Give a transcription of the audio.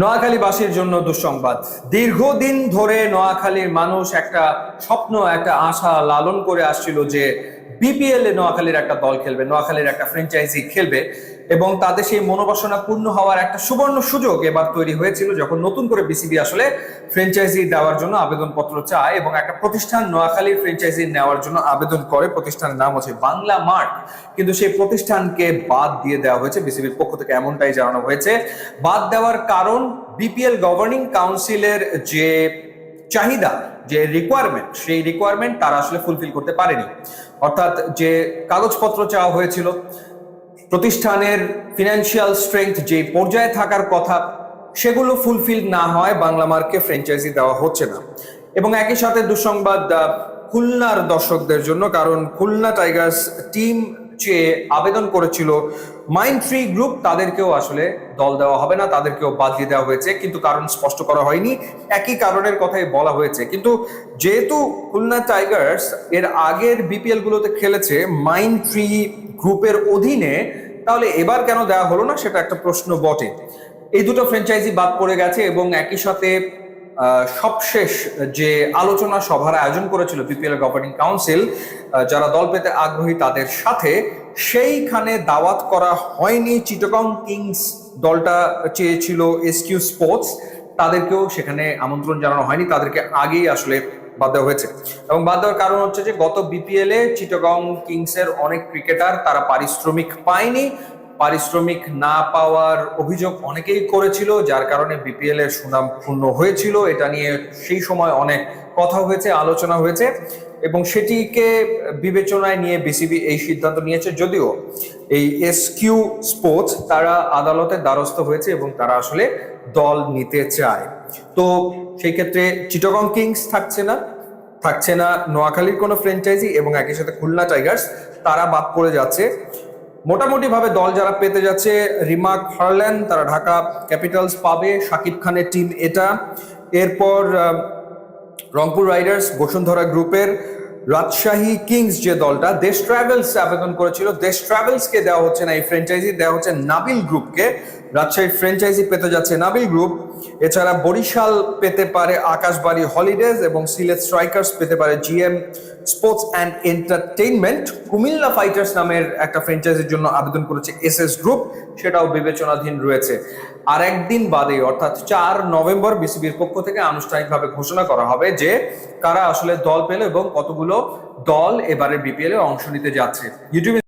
নোয়াখালীবাসীর জন্য দুঃসংবাদ। দীর্ঘদিন ধরে নোয়াখালীর মানুষ একটা স্বপ্ন, একটা আশা লালন করে আসছিল যে বিপিএল এ নোয়াখালীর একটা দল খেলবে, নোয়াখালীর একটা ফ্র্যাঞ্চাইজি খেলবে এবং তাদের সেই মনোবাসনা পূর্ণ হওয়ার একটা সুবর্ণ সুযোগ এবার তৈরি হয়েছিল যখন নতুন করে বিসিবি আসলে ফ্র্যাঞ্চাইজি দেওয়ার জন্য আবেদনপত্র চায় এবং একটা প্রতিষ্ঠান নোয়াখালীর ফ্র্যাঞ্চাইজি নেওয়ার জন্য আবেদন করে। প্রতিষ্ঠানের নাম হচ্ছে বাংলা মার্ট। কিন্তু সেই প্রতিষ্ঠানকে বাদ দিয়ে দেওয়া হয়েছে। বিসিবির পক্ষ থেকে এমনটাই জানানো হয়েছে। বাদ দেওয়ার কারণ বিপিএল গভর্নিং কাউন্সিলের যে চাহিদা যে রিকোয়ারমেন্ট সেই রিকোয়ারমেন্ট তারা আসলে ফুলফিল করতে পারেনি। অর্থাৎ যে কাগজপত্র চাওয়া হয়েছিল, প্রতিষ্ঠানের ফিনান্সিয়াল স্ট্রেংথ যে পর্যায়ে থাকার কথা, সেগুলো ফুলফিল না হয় বাংলা মার্কে ফ্র্যাঞ্চাইজি দেওয়া হচ্ছে না। এবং একই সাথে দুঃসংবাদ খুলনার দর্শকদের জন্য, কারণ খুলনা টাইগার্স টিম চেয়ে আবেদন করেছিল মাইন্ড ফ্রি গ্রুপ। তাদেরকেও আসলে দল দেওয়া হবে না, তাদেরকেও বাদ দিয়ে দেওয়া হয়েছে। কিন্তু কারণ স্পষ্ট করা হয়নি, একই কারণের কথাই বলা হয়েছে। কিন্তু যেহেতু খুলনা টাইগার্স এর আগের বিপিএল গুলোতে খেলেছে মাইন্ড ফ্রি গ্রুপের অধীনে, তাহলে এবার কেন দেওয়া হলো না, সেটা একটা প্রশ্ন বটে। এই দুটো ফ্র্যাঞ্চাইজি বাদ পড়ে গেছে এবং একই সাথে সবশেষ যে আলোচনা সভার আয়োজন করেছিল বিপিএল গভর্নিং কাউন্সিল যারা দল পেতে আগ্রহী তাদের সাথে, সেইখানে দাওয়াত করা হয়নি চিটগং কিংস দলটা চেয়েছিল এসকিউ স্পোর্টস। তাদেরকেও সেখানে আমন্ত্রণ জানানো হয়নি, তাদেরকে আগেই আসলে বাদ দেওয়া হয়েছে। এবং বাদ দেওয়ার কারণ হচ্ছে যে গত বিপিএল এ চিটগং কিংসের অনেক ক্রিকেটার তারা পারিশ্রমিক পায়নি পারিশ্রমিক না পাওয়ার অভিযোগ অনেকেই করেছিল, যার কারণে বিপিএল এর সুনাম পূর্ণ হয়েছিল। এটা নিয়ে সেই সময় অনেক কথা হয়েছে, আলোচনা হয়েছে এবং সেটিকে বিবেচনায় নিয়ে বিসিবি এই সিদ্ধান্ত নিয়েছে। যদিও এই এসকিউ স্পোর্টস তারা আদালতের দ্বারস্থ হয়েছে এবং তারা আসলে দল নিতে চায়। তো সেই ক্ষেত্রে চিটগং কিংস থাকছে না থাকছে না নোয়াখালীর কোনো ফ্র্যাঞ্চাইজি এবং একই সাথে খুলনা টাইগার্স, তারা বাদ পড়ে যাচ্ছে। মোটামুটি ভাবে দল যারা পেতে যাচ্ছে রিমার্ক হারল্যান্ড, তারা ঢাকা ক্যাপিটালস পাবে, শাকিব খানের টিম এটা। এরপর রংপুর রাইডার্স, বসুন্ধরা গ্রুপের রাজশাহী কিংস যে দলটা, দেশ ট্রাভেলস আবেদন করেছিল। দেশ ট্রাভেলসকে দেওয়া হচ্ছে না, এই ফ্র্যাঞ্চাইজি দেওয়া হচ্ছে নাবিল গ্রুপকে। রাজশাহীর ফ্র্যাঞ্চাইজি পেতে যাচ্ছে নাবিল গ্রুপ। এছাড়া বরিশাল পেতে পারে আকাশবাড়ি হলিডেজ এবং সিলেট স্ট্রাইকার্স পেতে পারে GM sports and entertainment. Comilla fighters নামের একটা ফ্র্যাঞ্চাইজির জন্য আবেদন করেছে এস এস গ্রুপ, সেটাও বিবেচনাধীন রয়েছে। আর একদিন বাদে অর্থাৎ চার নভেম্বর বিসিবির পক্ষ থেকে আনুষ্ঠানিকভাবে ঘোষণা করা হবে যে কারা আসলে দল পেল এবং কতগুলো দল এবারে বিপিএল এ অংশ নিতে যাচ্ছে। ইউটিউবে